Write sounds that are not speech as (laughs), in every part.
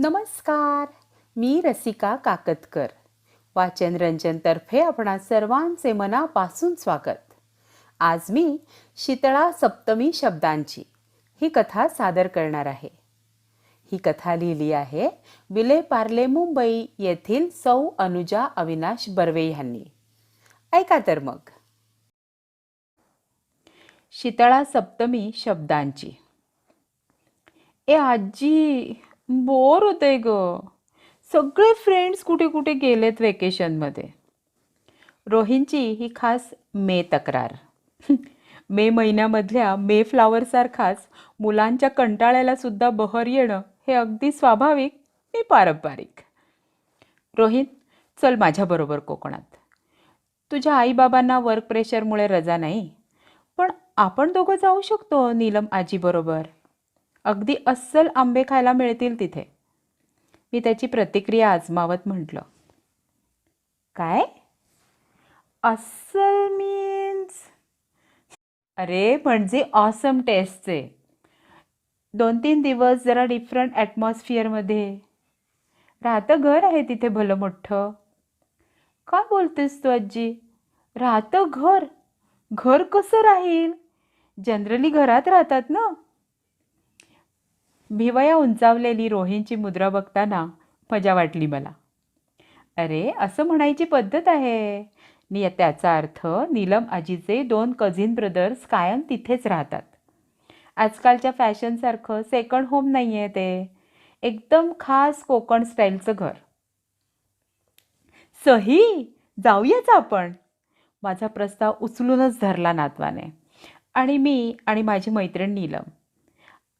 नमस्कार मी रसिका काकतकर. वाचन रंजनतर्फे आपणा सर्वांचे मनापासून स्वागत. आज मी शीतळा सप्तमी शब्दांची ही कथा सादर करणार आहे. ही कथा लिहिली आहे विले पार्ले मुंबई येथील सौ अनुजा अविनाश बर्वे यांनी. ऐका तर मग. शीतळा सप्तमी शब्दांची. ए आजी बोर होतंय ग. सगळे फ्रेंड्स कुठे कुठे गेलेत वेकेशनमध्ये रोहिणची ही खास मे तक्रार. (laughs) मे महिन्यामधल्या मे फ्लावरसारखाच मुलांच्या कंटाळ्याला सुद्धा बहर येणं हे अगदी स्वाभाविक आणि पारंपरिक. रोहित चल माझ्याबरोबर कोकणात. तुझ्या आईबाबांना वर्क प्रेशरमुळे रजा नाही पण आपण दोघं जाऊ शकतो नीलम आजीबरोबर अगदी अस्सल आंबे खायला मिळतील तिथे. मी त्याची प्रतिक्रिया आजमावत म्हटलं. काय? अस्सल मीन्स अरे म्हणजे ऑसम टेस्टचे दोन तीन दिवस जरा डिफरंट ॲटमॉस्फिअरमध्ये राहतं घर आहे तिथे भलं मोठं. काय बोलतेस तू आजी राहतं घर. घर कसं राहील? जनरली घरात राहतात ना. भिवया उंचावलेली रोहींची मुद्रा बघताना मजा वाटली मला. अरे असं म्हणायची पद्धत आहे. नि त्याचा अर्थ नीलम आजीचे दोन कझिन ब्रदर्स कायम तिथेच राहतात. आजकालच्या फॅशनसारखं सेकंड होम नाही आहे ते. एकदम खास कोकण स्टाईलचं घर. सही जाऊयाच आपण. माझा प्रस्ताव उचलूनच धरला नातवाने. आणि मी आणि माझी मैत्रीण नीलम.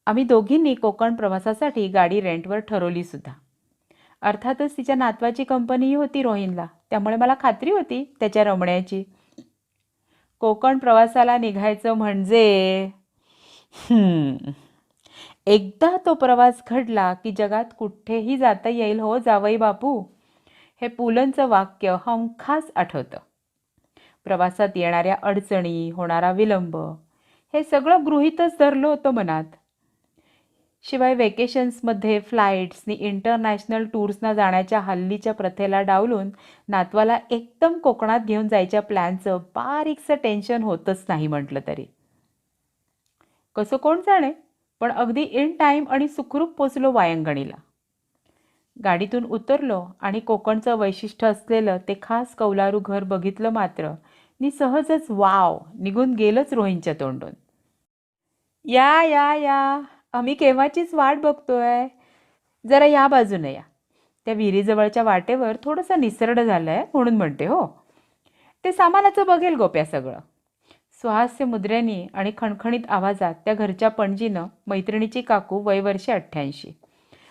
आम्ही दोघींनी कोकण प्रवासासाठी गाडी रेंटवर ठरवली सुद्धा. अर्थातच तिच्या नातवाची कंपनीही होती रोहिनला त्यामुळे मला खात्री होती त्याच्या रमण्याची. कोकण प्रवासाला निघायचं म्हणजे एकदा तो प्रवास घडला की जगात कुठेही जाता येईल. हो जावई बापू हे पुलंचं वाक्य हमखास आठवतं. प्रवासात येणाऱ्या अडचणी होणारा विलंब हे सगळं गृहीतच धरलं होतं मनात. शिवाय वेकेशन्समध्ये फ्लाईट्सनी इंटरनॅशनल टूर्सना जाण्याच्या हल्लीच्या प्रथेला डावलून नातवाला एकदम कोकणात घेऊन जायच्या प्लॅनचं बारीकसं टेन्शन होतच नाही म्हटलं तरी. कसं कोण जाणे? पण अगदी इन टाईम आणि सुखरूप पोचलो वायंगणीला. गाडीतून उतरलो आणि कोकणचं वैशिष्ट्य असलेलं ते खास कौलारू घर बघितलं मात्र नी सहजच वाव निघून गेलंच रोहींच्या तोंडून. या या या. आम्ही केव्हाचीच वाट बघतोय? जरा या बाजूने या. त्या विहिरीजवळच्या वाटेवर थोडंसं निसरड झालं आहे म्हणून म्हणते हो. ते सामानाचं बघेल गोप्या सगळं. सुहास्य मुद्रेनी आणि खणखणीत आवाजात त्या घरच्या पणजीनं मैत्रिणीची काकू वयवर्षे अठ्ठ्याऐंशी.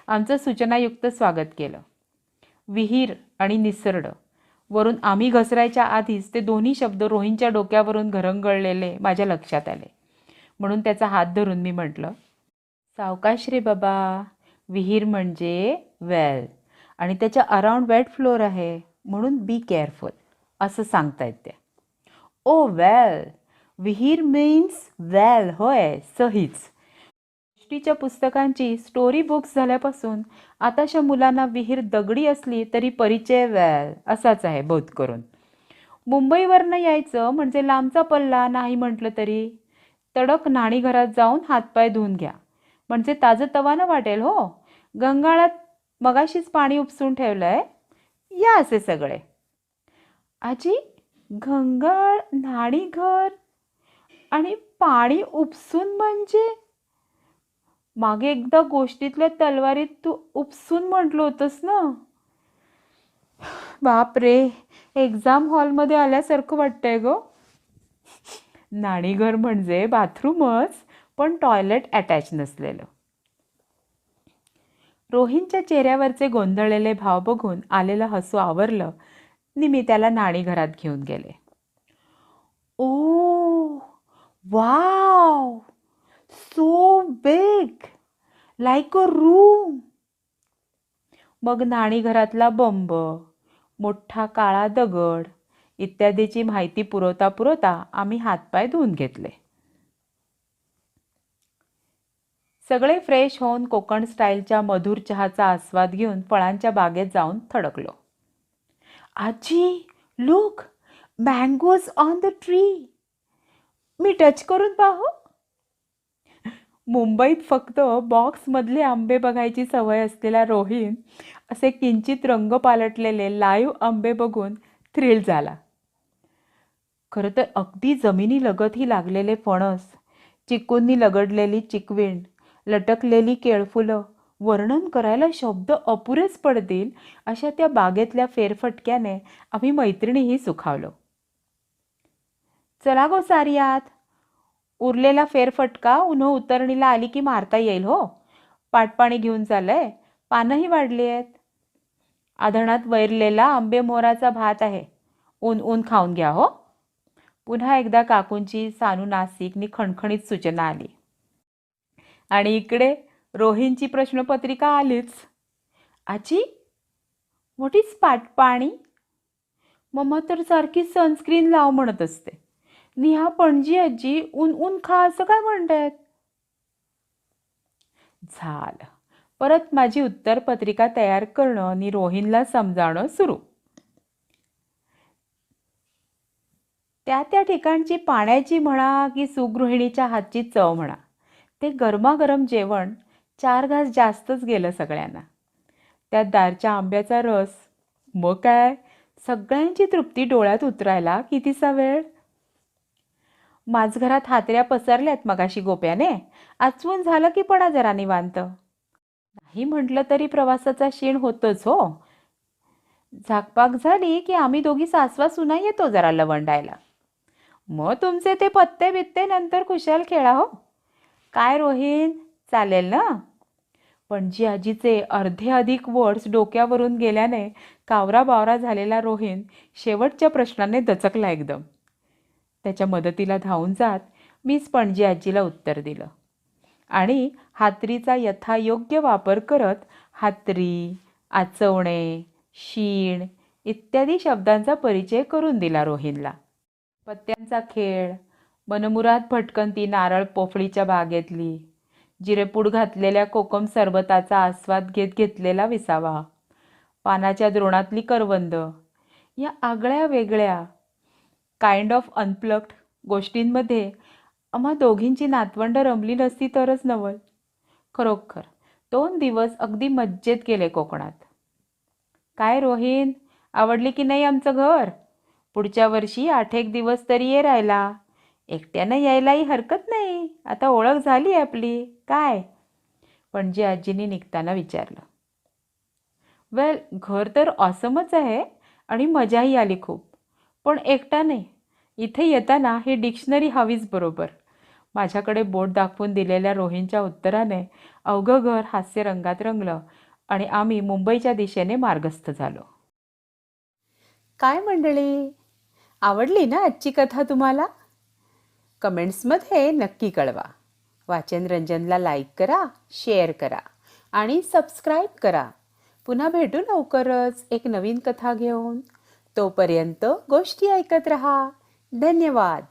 आमचं सूचनायुक्त स्वागत केलं. विहीर आणि निसरड. वरून आम्ही घसरायच्या आधीच ते दोन्ही शब्द रोहींच्या डोक्यावरून घरंगळलेले माझ्या लक्षात आले. म्हणून त्याचा हात धरून मी म्हटलं सावकाश रे बाबा. विहीर म्हणजे वेल आणि त्याच्या अराउंड वेट फ्लोअर आहे. म्हणून बी केअरफुल असं सांगतायत त्या. ओ वेल विहीर मीन्स वेल होय सहीच. गोष्टीच्या पुस्तकांची स्टोरी बुक्स झाल्यापासून आताच्या मुलांना विहीर दगडी असली तरी परिचय वेल असाच आहे बोध करून. मुंबईवरनं यायचं म्हणजे लांबचा पल्ला नाही म्हटलं तरी. तडक न्हाणीघरात जाऊन हातपाय धुवून घ्या. म्हणजे ताजं तवानं वाटेल हो. गंगाळात मगाशीच पाणी उपसून ठेवलं आहे या असे सगळे. आजी गंगाळ न्हाणीघर आणि पाणी उपसून म्हणजे? मागे एकदा गोष्टीतल्या तलवारीत तू उपसून म्हटलं होतंस ना? बाप रे एक्झाम हॉलमध्ये आल्यासारखं वाटतंय ग. नाणीघर म्हणजे बाथरूमच. पण टॉयलेट अटॅच नसलेलं. रोहिणच्या चेहऱ्यावरचे गोंधळलेले भाव बघून आलेलं हसू आवरलं निमी त्याला नाणीघरात घेऊन गेले. ओ wow so big like a room. मग न्हाणीघरातला बंब मोठा काळा दगड इत्यादीची माहिती पुरवता पुरवता आम्ही हातपाय धुवून घेतले. सगळे फ्रेश होऊन कोकण स्टाईलच्या मधुर चहाचा आस्वाद घेऊन फळांच्या बागेत जाऊन थडकलो. आजी look mangoes on the tree me touch करून पाहू? मुंबईत फक्त बॉक्समधले आंबे बघायची सवय असलेला रोहिन असे किंचित रंग पालटलेले लाईव्ह आंबे बघून थ्रिल झाला. खरं तर अगदी जमिनीलगतही लागलेले फणस चिकूंनी लगडलेली चिकविण लटकलेली केळफुलं वर्णन करायला शब्द अपुरेच पडतील अशा त्या बागेतल्या फेरफटक्याने आम्ही मैत्रिणीही सुखावलो. चला गो सारियात. उरलेला फेरफटका उन्ह उतरणीला आली की मारता येईल हो. पाटपाणी घेऊन चाललंय पानंही वाढली आहेत आधणात वैरलेला आंबे मोराचा भात आहे. ऊन ऊन खाऊन घ्या हो. पुन्हा एकदा काकूंची सानू नासिकनी खणखणीत सूचना आली. आणि इकडे रोहींची प्रश्नपत्रिका आलीच. आजी मोठीच पाट पाणी? मम्मा तर सारखी सनस्क्रीन लाव म्हणत असते. निहा पणजी आजी ऊन ऊन खा असं काय म्हणतायत? झालं. परत माझी उत्तरपत्रिका तयार करणं आणि रोहिनला समजावणं सुरू. त्या त्या ठिकाणची पाण्याची म्हणा की सुगृहिणीच्या हातची चव म्हणा. ते गरमागरम जेवण चार घास जास्तच गेलं सगळ्यांना. त्यात दारच्या आंब्याचा रस मग काय? सगळ्यांची तृप्ती डोळ्यात उतरायला कितीसा वेळ? माझघरात हातऱ्या पसरल्यात मगाशी गोप्याने. आचवून झालं की पणा जरा निवांत. नाही म्हटलं तरी प्रवासाचा शीण होतोच हो. झाकपाक झाली की आम्ही दोघी सासवा सुना येतो जरा लवंडायला. मग तुमचे ते पत्ते बित्ते नंतर खुशाल खेळा हो. काय रोहिण चालेल ना? पणजी आजीचे अर्धे अधिक वर्ड्स डोक्यावरून गेल्याने कावरा बावरा झालेला रोहिण शेवटच्या प्रश्नाने दचकला एकदम. त्याच्या मदतीला धावून जात मीच पणजी आजीला उत्तर दिलं. आणि हातरीचा यथायोग्य वापर करत हातरी आचवणे शीण इत्यादी शब्दांचा परिचय करून दिला रोहिणला पत्त्यांचा खेळ मनमुराद भटकंती नारळ पोफळीच्या बागेतली. जिरेपूड घातलेल्या कोकम सरबताचा आस्वाद घेत घेतलेला विसावा. पानाच्या द्रोणातली करवंद. या आगळ्या वेगळ्या काइंड ऑफ अनप्लक्ड गोष्टींमध्ये आम्हा दोघींची नातवंड रमली नसती तरच नवल. खरोखर दोन दिवस अगदी मज्जेत गेले कोकणात. काय रोहिन आवडली की नाही आमचं घर? पुढच्या वर्षी आठ एक दिवस तरी ये राहिला एकट्यानं यायलाही हरकत नाही. आता ओळख झाली आपली. काय? पणजी आजीने निघताना विचारलं. वेल घर तर ऑसमच आहे आणि मजाही आली खूप. पण एकटा नाही. इथे येताना ही डिक्शनरी हवीच बरोबर. माझ्याकडे बोट दाखवून दिलेल्या रोहिणच्या उत्तराने अवघं घर हास्य रंगात रंगलं आणि आम्ही मुंबईच्या दिशेने मार्गस्थ झालो. काय मंडळी? आवडली ना आजची कथा तुम्हाला? कमेंट्समध्ये नक्की कळवा. वाचन रंजनला लाईक करा शेअर करा आणि सबस्क्राईब करा. पुन्हा भेटू लवकरच एक नवीन कथा घेऊन. तोपर्यंत गोष्टी ऐकत रहा. धन्यवाद.